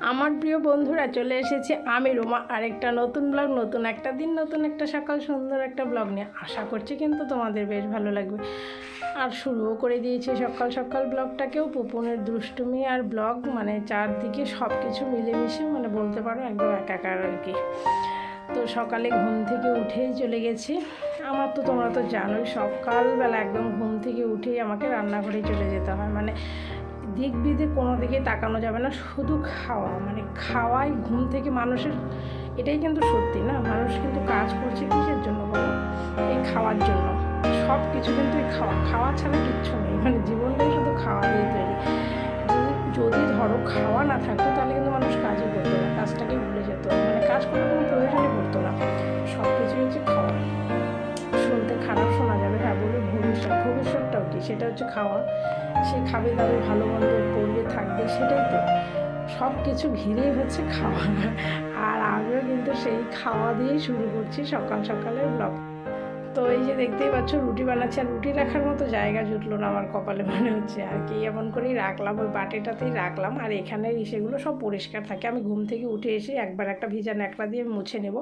আমার প্রিয় বন্ধুরা, চলে এসেছে আমি রোমা। আরেকটা নতুন ব্লগ নতুন একটা দিন, নতুন একটা সকাল, সুন্দর একটা ব্লগ নিয়ে। আশা করছি কিন্তু তোমাদের বেশ ভালো লাগবে। আর শুরুও করে দিয়েছি সকাল সকাল ব্লগটাকেও পুপুনের দুষ্টুমি আর ব্লগ মানে চারদিকে সব কিছু মিলেমিশে মানে বলতে পারো একদম একাকার আর কি। তো সকালে ঘুম থেকে উঠেই চলে গেছি। আমার তো তোমরা তো জানোই, সকালবেলা একদম ঘুম থেকে উঠেই আমাকে রান্নাঘরে চলে যেতে হয়। মানে দিক বিদে কোনো দিকে তাকানো যাবে না, শুধু খাওয়া। মানে খাওয়াই ঘুম থেকে মানুষের, এটাই কিন্তু সত্যি না? মানুষ কিন্তু কাজ করছে কিসের জন্য বলো? এই খাওয়ার জন্য। সব কিছু কিন্তু এই খাওয়া খাওয়া ছাড়া কিচ্ছু নেই। মানে জীবনটাই শুধু খাওয়া দিয়ে তৈরি। যদি- ধরো খাওয়া না থাকতো, তাহলে কিন্তু মানুষ কাজই করতো না, কাজটাকে ভুলে যেত। মানে কাজ করার কোনো প্রয়োজনই পড়তো না। সব কিছুই হচ্ছে খাওয়া। শুনতে খারাপ শোনা যাবে। কি সেটা হচ্ছে খাওয়া। সে খাবে দাবে ভালো মন্দ, পড়বে, থাকবে, সেটাই তো। সব কিছু ঘিরেই হচ্ছে খাওয়া। আর আমিও কিন্তু সেই খাওয়া দিয়েই শুরু করছি সকাল সকালের ব্লগ। তো এই যে দেখতেই পাচ্ছ, রুটি বানাচ্ছে আর রুটি রাখার মতো জায়গা জুটলো না আমার কপালে মনে হচ্ছে। আর কি এমন করেই রাখলাম, ওই বাটিটাতেই রাখলাম। আর এখানের ইসেগুলো সব পরিষ্কার থাকে। আমি ঘুম থেকে উঠে এসে একবার একটা ভিজা ন্যাকড়া দিয়ে মুছে নেব।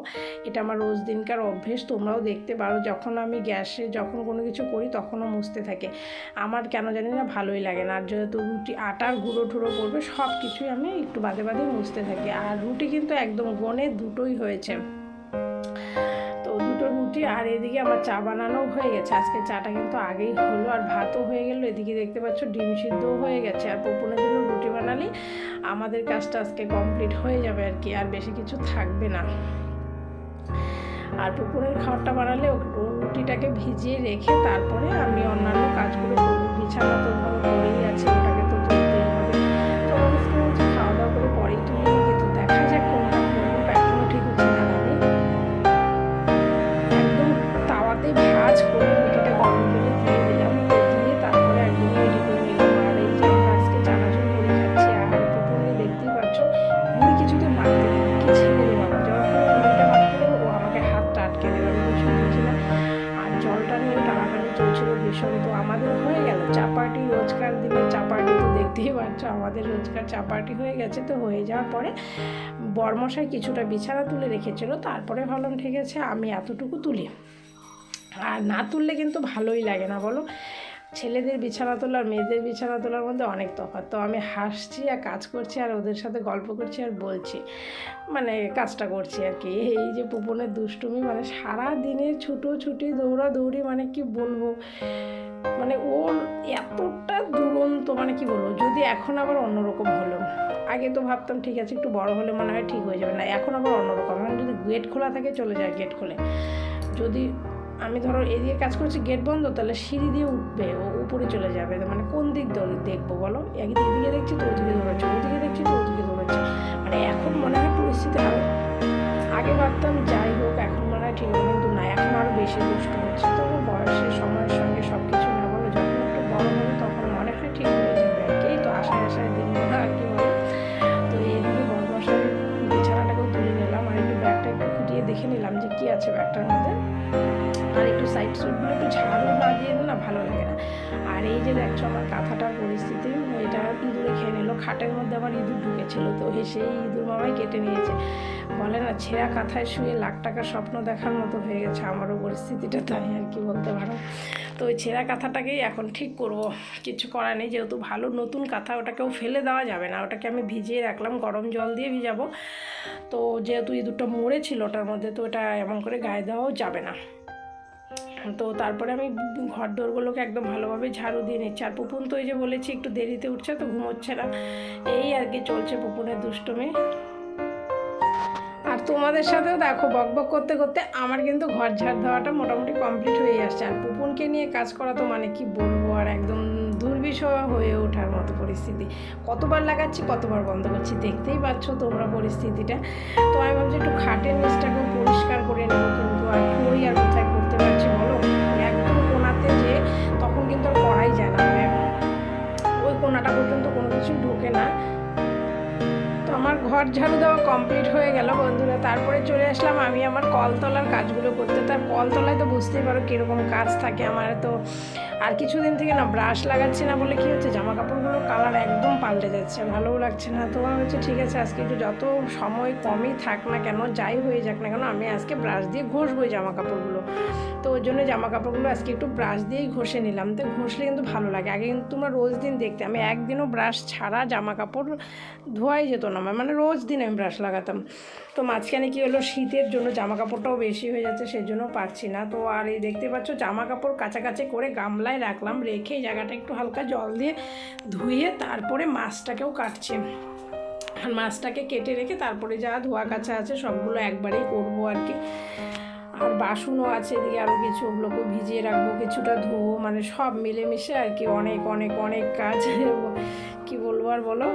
এটা আমার রোজ দিনকার অভ্যেস, তোমরাও দেখতে পারো। যখন আমি গ্যাসে যখন কোনো কিছু করি, তখনও মুছতে থাকে। আমার কেন জানি না ভালোই লাগে না। আর যেহেতু রুটি, আটার গুঁড়ো ঠুড়ো পড়বে সব কিছুই আমি একটু বাদে বাদে মুছতে থাকি। আর রুটি কিন্তু একদম গনে দুটোই হয়েছে। রুটি আর এদিকে আমার চা বানানো হয়ে গেছে। আজকে চাটা কিন্তু আগেই হলো আর ভাতও হয়ে গেল। এদিকে দেখতে পাচ্ছ ডিম সিদ্ধও হয়ে গেছে আর পপুনের জন্য রুটি বানালে। আমাদের কাজটা আজকে কমপ্লিট হয়ে যাবে আর কি, আর বেশি কিছু থাকবে না। আর পুকুরের খাবারটা বানালে রুটিটাকে ভিজিয়ে রেখে তারপরে আমি অন্যান্য কাজগুলো করব। বিছানা তো করেই আছে। দেখতেই পাচ্ছ আমাদের রোজকার চাপাটি হয়ে গেছে। তো হয়ে যাওয়ার পরে বরমশাই কিছুটা বিছানা তুলে রেখেছিল। তারপরে ভাবলাম, ঠিক আছে, আমি এতটুকু তুলি। আর না তুললে কিন্তু ভালোই লাগে না, বলো? ছেলেদের বিছানা তোলা আর মেয়েদের বিছানা তোলার মধ্যে অনেক তফাৎ। তো আমি হাসছি আর কাজ করছি আর ওদের সাথে গল্প করছি আর বলছি। মানে কাজটা করছি আর কি। এই যে পুপনের দুষ্টুমি মানে সারা দিনের ছুটো ছুটোছুটি, দৌড়াদৌড়ি মানে কি বলব? মানে ওর এতটা দুরন্ত মানে কি বলব, যদি এখন আবার অন্যরকম হলো। আগে তো ভাবতাম, ঠিক আছে, একটু বড় হলে মনে হয় ঠিক হয়ে যাবে। না, এখন আবার অন্যরকম। এখন যদি গেট খোলা থাকে, চলে যায় গেট খুলে। যদি আমি ধরো এদিকে কাজ করছি গেট বন্ধ, তাহলে সিঁড়ি দিয়ে উঠবে, ও উপরে চলে যাবে। মানে কোন দিক দৌড় দেখব বলো? একদিকে এদিকে দেখছি তো, ওদিকে দৌড়াচ্ছে ওদিকে দেখছি তো, ওদিকে দৌড়াচ্ছে মানে এখন মনে হয় পরিস্থিতি আগে ভাবতাম যাই হোক, এখন মনে হয় ঠিক কিন্তু না, এখন আরও বেশি দুষ্ট হচ্ছে। এই যে দেখছ আমার কাঁথাটার পরিস্থিতি, এটা ইঁদুরে খেয়ে নিল। খাটের মধ্যে আবার ইঁদুর ঢুকেছিল, তো সেই ইঁদুর মামাই কেটে নিয়েছে। বলে না, ছেঁড়া কাঁথায় শুয়ে লাখ টাকার স্বপ্ন দেখার মতো হয়ে গেছে আমারও পরিস্থিতিটা, তাই আর কি বলতে পারো। তো ওই ছেঁড়া কাঁথাটাকেই এখন ঠিক করব। কিছু করার নেই, যেহেতু ভালো নতুন কাঁথা, ওটাকেও ফেলে দেওয়া যাবে না। ওটাকে আমি ভিজিয়ে রাখলাম, গরম জল দিয়ে ভিজাবো। তো যেহেতু ইঁদুরটা মরেছিল ওটার মধ্যে, তো ওটা এমন করে গায়ে দেওয়াও যাবে না। তো তারপরে আমি ঘর দোরগুলোকে একদম ভালোভাবে ঝাড়ু দিয়ে নিচ্ছি। আর পুপুন তো ওই যে বলেছি, একটু দেরিতে উঠছে তো ঘুমোচ্ছে না। এই আর কি চলছে পুপুনের দুষ্টুমি। আর তোমাদের সাথেও দেখো, বক বক করতে করতে আমার কিন্তু ঘর ঝাড় দেওয়াটা মোটামুটি কমপ্লিট হয়ে আসছে। আর পুপুনকে নিয়ে কাজ করা তো মানে কি বলব, আর একদম দুর্বিষহ হয়ে ওঠার মতো পরিস্থিতি। কতবার লাগাচ্ছি, কতবার বন্ধ করছি, দেখতেই পাচ্ছ তোমরা পরিস্থিতিটা। তো আমি ভাবছি একটু খাটের নিচটাকেও পরিষ্কার করে নেব কিন্তু ঘর ঝাড়ু দেওয়া কমপ্লিট হয়ে গেল বন্ধুরা। তারপরে চলে আসলাম আমি আমার কলতলার কাজগুলো করতে। তার কলতলায় তো বুঝতেই পারো কীরকম কাজ থাকে আমার। তো আর কিছুদিন থেকে না ব্রাশ লাগাচ্ছি না বলে কী হচ্ছে? জামা কাপড়গুলোর কালার একদম পাল্টে যাচ্ছে, ভালোও লাগছে না। তো হচ্ছে ঠিক আছে, আজকে একটু যত সময় কমই থাক না কেন, যাই হয়ে যাক না কেন, আমি আজকে ব্রাশ দিয়ে ঘষবো জামা কাপড়গুলো তো ওর জন্য জামা কাপড়গুলো আজকে একটু ব্রাশ দিয়েই ঘষে নিলাম। তো ঘষলে কিন্তু ভালো লাগে। আগে কিন্তু তোমরা রোজ দিন দেখতে, আমি একদিনও ব্রাশ ছাড়া জামা কাপড় ধোয়াই যেত না। মানে রোজ দিন আমি ব্রাশ লাগাতাম। তো মাঝখানে কি হলো, শীতের জন্য জামা কাপড়টাও বেশি হয়ে যাচ্ছে সেই জন্য পারছি না। তো আর এই দেখতে পাচ্ছ জামা কাপড় কাছাকাছি করে গামলায় রাখলাম, রেখে জায়গাটা একটু হালকা জল দিয়ে ধুয়ে তারপরে মাছটাকেও কাটছে। আর মাছটাকে কেটে রেখে তারপরে যা ধোয়া কাছা আছে, সবগুলো একবারেই করব আর কি। আর বাসনও আছে এদিকে আরও কিছু, ওগুলোকে ভিজিয়ে রাখব, কিছুটা ধোবো মানে সব মিলেমিশে আর কি, অনেক অনেক অনেক কাজ। কি বলব আর বলো?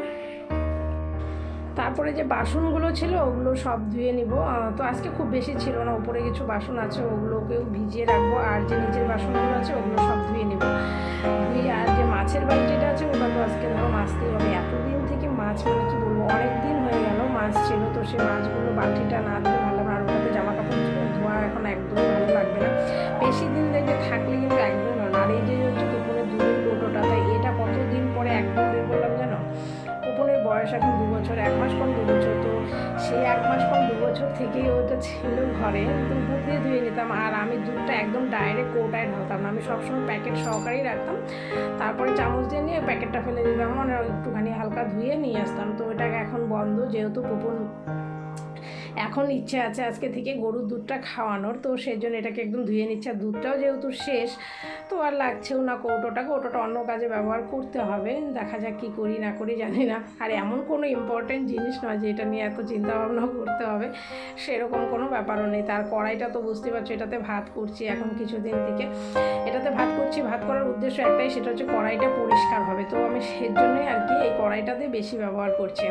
তারপরে যে বাসনগুলো ছিল, ওগুলো সব ধুয়ে নিব। তো আজকে খুব বেশি ছিল না উপরে কিছু বাসন আছে, ওগুলোকেও ভিজিয়ে রাখব, আর যে নিচের বাসনগুলো আছে, ওগুলো সব ধুয়ে নিব। ধুয়ে, আর যে মাছের বালতিটা আছে, ওটা তো আজকে ধরো মাছতেই হবে। এতদিন থেকে মাছ মানে কি বলব অনেক দিন হয়ে গেল মাছ ছিল, তো সেই মাছগুলো বালতিটা না ধুয়ে ভালো আর ওটাতে জামা কাপড় ধোয়া এখন একদমই ভালো লাগবে না। বেশি দিন দেখবে থাকলে কিন্তু একদমই ভালো আর এই যে হচ্ছে বয়স এখন দু বছর, এক মাস কম দু বছর, তো সেই এক মাস কম দু বছর থেকেই ওটা ছিল ঘরে। দুধ দিয়ে ধুয়ে নিতাম, আর আমি দুধটা একদম ডাইরেক্ট কোটায় ঢালতাম না। আমি সবসময় প্যাকেট সহকারেই রাখতাম। তারপরে চামচ দিয়ে নিয়ে প্যাকেটটা ফেলে দিতাম মানে একটুখানি হালকা ধুয়ে নিয়ে আসতাম। তো ওটাকে এখন বন্ধ, যেহেতু পুপুন এখন ইচ্ছে আছে আজকে থেকে গরুর দুধটা খাওয়ানোর, তো সেই জন্য এটাকে একদম ধুয়ে নিচ্ছে। আর দুধটাও যেহেতু শেষ তো আর লাগছেও না কৌটোটা কৌটোটা অন্য কাজে ব্যবহার করতে হবে। দেখা যাক কী করি, না করি, জানি না। আর এমন কোনো ইম্পর্টেন্ট জিনিস নয় যে এটা নিয়ে এত চিন্তা ভাবনা করতে হবে। সেরকম কোনো ব্যাপারও নেই। তার কড়াইটা তো বুঝতে পারছ, এটাতে ভাত করছি এখন কিছুদিন থেকে। এটাতে ভাত করছি। ভাত করার উদ্দেশ্য একটাই, সেটা হচ্ছে কড়াইটা পরিষ্কার হবে। তো আমি সেজন্যই আর কি এই কড়াইটাতে বেশি ব্যবহার করছি।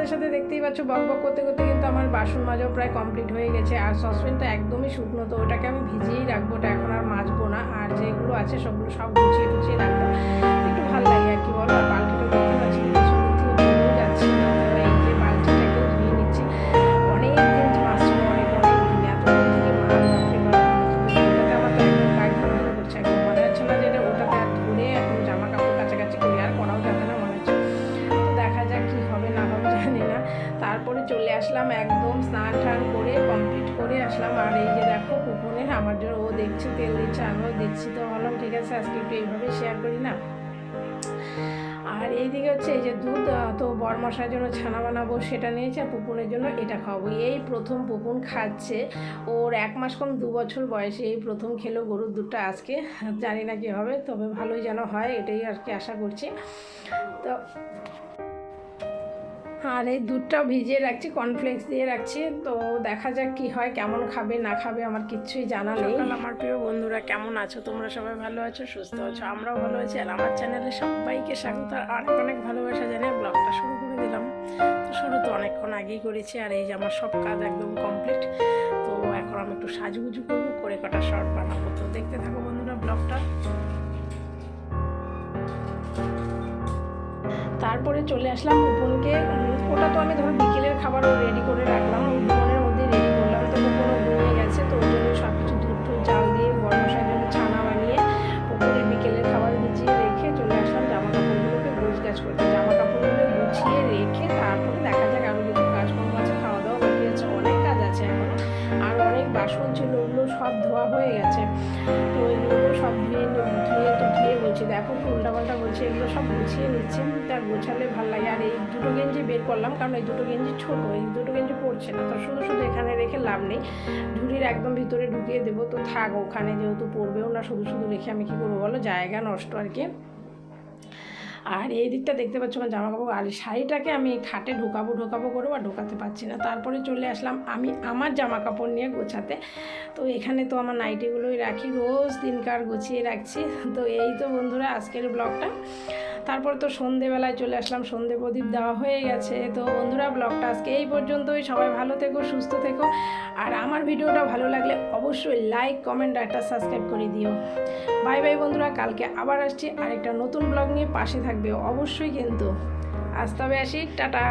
তোমাদের সাথে দেখতেই পাচ্ছ, বক বক করতে করতে কিন্তু আমার বাসন মাজাও প্রায় কমপ্লিট হয়ে গেছে। আর সসপেনটা একদমই শুকনো, তো ওটাকে আমি ভিজিয়েই রাখব, ওটা এখন আর মাজবো না। আর যেগুলো আছে, সবগুলো সব গুছিয়ে গুছিয়ে রাখব। একটু ভালো লাগে আর কি, বলো? দিচ্ছে তো ভাবলাম ঠিক আছে, আজকে একটু এইভাবে শেয়ার করি না? আর এইদিকে হচ্ছে এই যে দুধ তো বরমশার জন্য ছানা বানাবো, সেটা নিয়েছে আর পুপুনের জন্য এটা খাওয়াবো। এই প্রথম পুপুন খাচ্ছে। ওর এক মাস কম দু বছর বয়সে এই প্রথম খেলো গরুর দুধটা আজকে। জানি না কি হবে, তবে ভালোই যেন হয়, এটাই আর কি আশা করছি। তো আর এই দুধটাও ভিজিয়ে রাখছি কর্নফ্লেক্স দিয়ে রাখছি। তো দেখা যাক কি হয়, কেমন খাবে, না খাবে, আমার কিচ্ছুই জানা নেই। আমার প্রিয় বন্ধুরা, কেমন আছো? তোমরা সবাই ভালো আছো, সুস্থ আছো? আমরাও ভালো আছি। আর আমার চ্যানেলে সবাইকে স্বাগত। আর অনেক অনেক ভালোবাসা জানিয়ে ব্লগটা শুরু করে দিলাম। তো শুরু তো অনেকক্ষণ আগেই করেছি, আর এই যে আমার সব কাজ একদম কমপ্লিট তো এখন আমি একটু সাজুগুজু করব, করে কটা শর্ট বানাবো। তো দেখতে থাকো বন্ধুরা ব্লগটা। তারপরে চলে আসলাম বোনকে ওটা তো আমি ধরো বিকেলের খাবারও রেডি করে রাখলাম। হয়ে গেছে। তো ওইগুলো সব ধুয়ে ধুয়ে তো ধুয়ে বলছি, দেখো উল্টা পাল্টা বলছি, এগুলো সব গুছিয়ে নিচ্ছি। তার গোছালে ভালো লাগে। আর এই দুটো গেঞ্জি বের করলাম, কারণ এই দুটো গেঞ্জি ছোটো, এই দুটো গেঞ্জি পড়ছে না। তো শুধু শুধু এখানে রেখে লাভ নেই। ঝুড়ির একদম ভিতরে ঢুকিয়ে দেবো। তো থাক, ওখানে যেহেতু পড়বেও না, শুধু শুধু রেখে আমি কী করব বলো? জায়গা নষ্ট আর কি। আর এই দিকটা দেখতে পাচ্ছ আমার জামা কাপড় আর শাড়িটাকে আমি খাটে ঢোকাবো ঢোকাবো করে বা ঢোকাতে পারছি না। তারপরে চলে আসলাম আমি আমার জামা কাপড় নিয়ে গোছাতে। তো এখানে তো আমার নাইটিগুলোই রাখি, রোজ দিনকার গুছিয়ে রাখছি। তো এই তো বন্ধুরা আজকের ব্লগটা। তারপর তো সন্ধেবেলায় চলে আসলাম, সন্ধে প্রদীপ দেওয়া হয়ে গেছে। তো বন্ধুরা ব্লগটা আজকে এই পর্যন্তই। সবাই ভালো থেকো, সুস্থ থেকো। আর আমার ভিডিওটা ভালো লাগলে অবশ্যই লাইক কমেন্ট আর একটা সাবস্ক্রাইব করে দিও। বাই বাই বন্ধুরা, কালকে আবার আসছি। আরেকটা নতুন ব্লগ নিয়ে পাশে থাকবে অবশ্যই কিন্তু। আজ তবে আসি, টাটা।